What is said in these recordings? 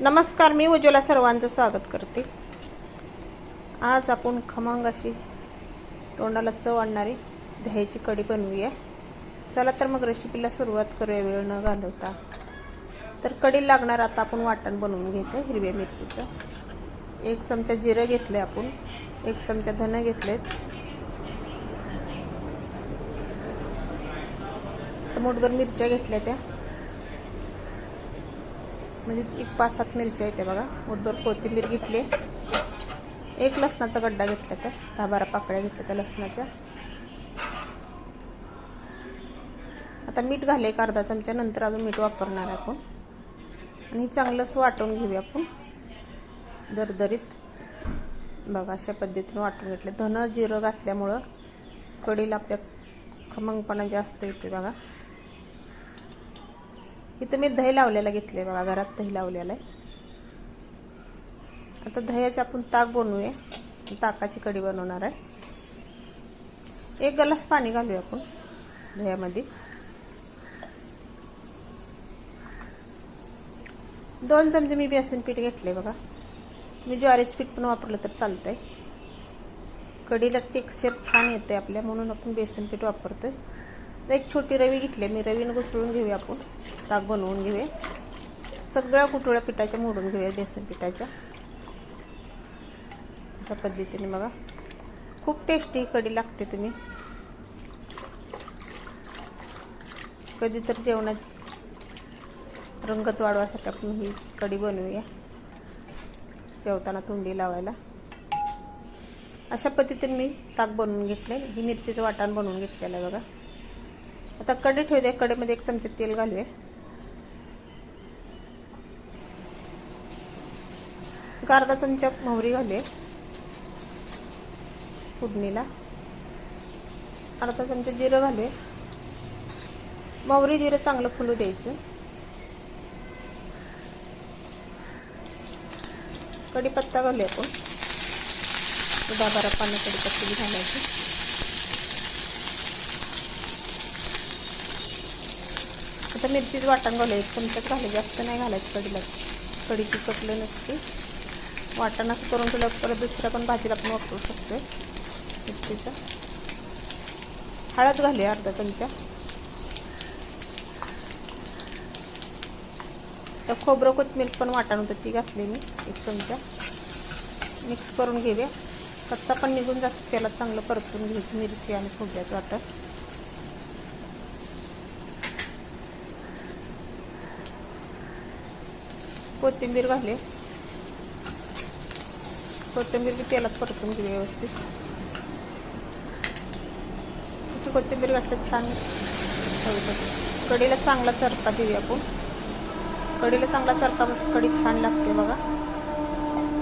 नमस्कार मी उज्ज्वला सर्वांचं स्वागत करते. आज आपण खमंग अशी तोंडाला चव आणणारी दह्याची कढी बनवूया. चला तर मग रेसिपीला सुरुवात करूया वेळ न घालवता. तर कढी लागणार आता आपण वाटण बनवून घ्यायचं हिरव्या मिरचीचं. एक चमचा जिरं घेतलं आहे आपण एक चमचा धनं घेतलेत तर मुठभर मिरच्या घेतल्या त्या. म्हणजे एक पाच सात मिरच्या येते बघा. मुठभर कोथिंबीर घेतली. एक लसणाचा गड्डा घेतला तर दहा बारा पाकळ्या घेतल्या त्या लसणाच्या. आता मीठ घाले एक अर्धा चमचा नंतर अजून मीठ वापरणार आहे आपण. आणि चांगलंच वाटून घेऊया आपण. दरदरीत. बघा अशा पद्धतीने वाटून घेतले. धनं जिरं घातल्यामुळं कडीला आपल्या खमंगपणा जास्त येते बघा. इथं मी दही लावलेला घेतले बघा घरात दही लावलेलं आहे. आता दह्याचे आपण ताक बनवूया. ताकाची कढी बनवणार आहे. एक ग्लास पाणी घालूया आपण दह्यामध्ये. दोन चमचे मी बेसन पीठ घेतले बघा. मी ज्वारीचं पीठ पण वापरलं तर चालतंय. कढीला टेक्स्चर छान येते आपल्या म्हणून आपण बेसन पीठ वापरतोय. एक छोटी रवी घेतली मी रवीनं घुसळून घेऊया आपण. ताक बनवून घेऊया. सगळ्या कुटुळ्या पिठाच्या मोडून घेऊया बेसन पिठाच्या. अशा पद्धतीने बघा. खूप टेस्टी कढी लागते तुम्ही. कधी तर जेवणाची रंगत वाढवासाठी आपण ही कढी बनवूया. जेवताना तोंडी लावायला. अशा पद्धतीने मी ताक बनवून घेतले ही मिरचीचं वाटण बनवून घेतलेलं आहे बघा. आता कढी ठेवूया कढईमध्ये एक चमचे तेल घालूया. एक अर्धा चमचा मोहरी घालूया. फोडणीला. अर्धा चमचा जिरं घालूया. मोहरी जिरं चांगलं फुलू द्यायचं. कढीपत्ता घालूया आपण. दहा बारा पानं कढीपत्ता घालायची. आता मिरचीच वाटण घालू एक चमच्यात घाले जास्त नाही घालायचं कढीला. कडीची कटलं नसते. वाटण असं करून तुला परत दुसऱ्या पण भाजीला आपण वापरू शकतो मिरचीचा. हळद घालूया अर्धा चमचा. तर खोबरं कोथमीर पण वाटण होतं ती घातली मी एक चमचा. मिक्स करून घेऊया. कच्चा पण निघून जातो. त्याला चांगलं परतून घ्यायची मिरची आणि खोबऱ्याचं वाटण. कोथिंबीर घाले. कोथिंबीर तेलात परतून घेऊ व्यवस्थित. कोथिंबीर घातलं छान. कढीला चांगला चरता देऊया आपण. कढीला चांगला चरपा कढी छान लागते बघा.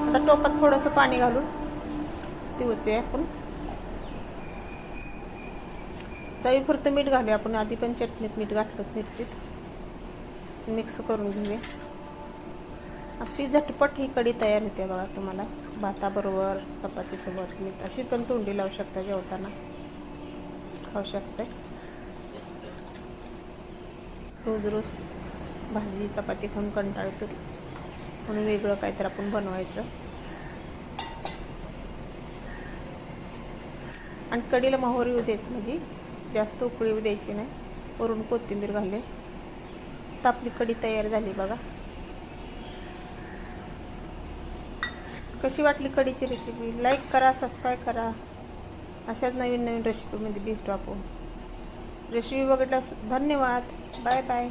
आता टोपात थोडंसं पाणी घालून ती होते आपण. चवीपुरतं मीठ घालूया आपण. आधी पण चटणीत मीठ घातलं मिरचीत. मिक्स करून घेऊया. अगदी झटपट ही कढी तयार होते बघा तुम्हाला. भाताबरोबर चपातीसोबत मी अशी पण तोंडी लावू शकता जेवताना. खाऊ शकते. रोज रोज भाजी चपाती खाऊन कंटाळतो म्हणून वेगळं काहीतरी आपण बनवायचं. आणि कढीला मोहरी येऊ द्यायची म्हणजे जास्त उकळी येऊ द्यायची नाही. वरून कोथिंबीर घालले तर आपली कढी तयार झाली बघा. कशी वाटली कढीची रेसिपी लाईक करा सबस्क्राईब करा. अशाच नवीन नवीन रेसिपीमध्ये भेटू आपण. रेसिपी बघितल्यास धन्यवाद. Bye bye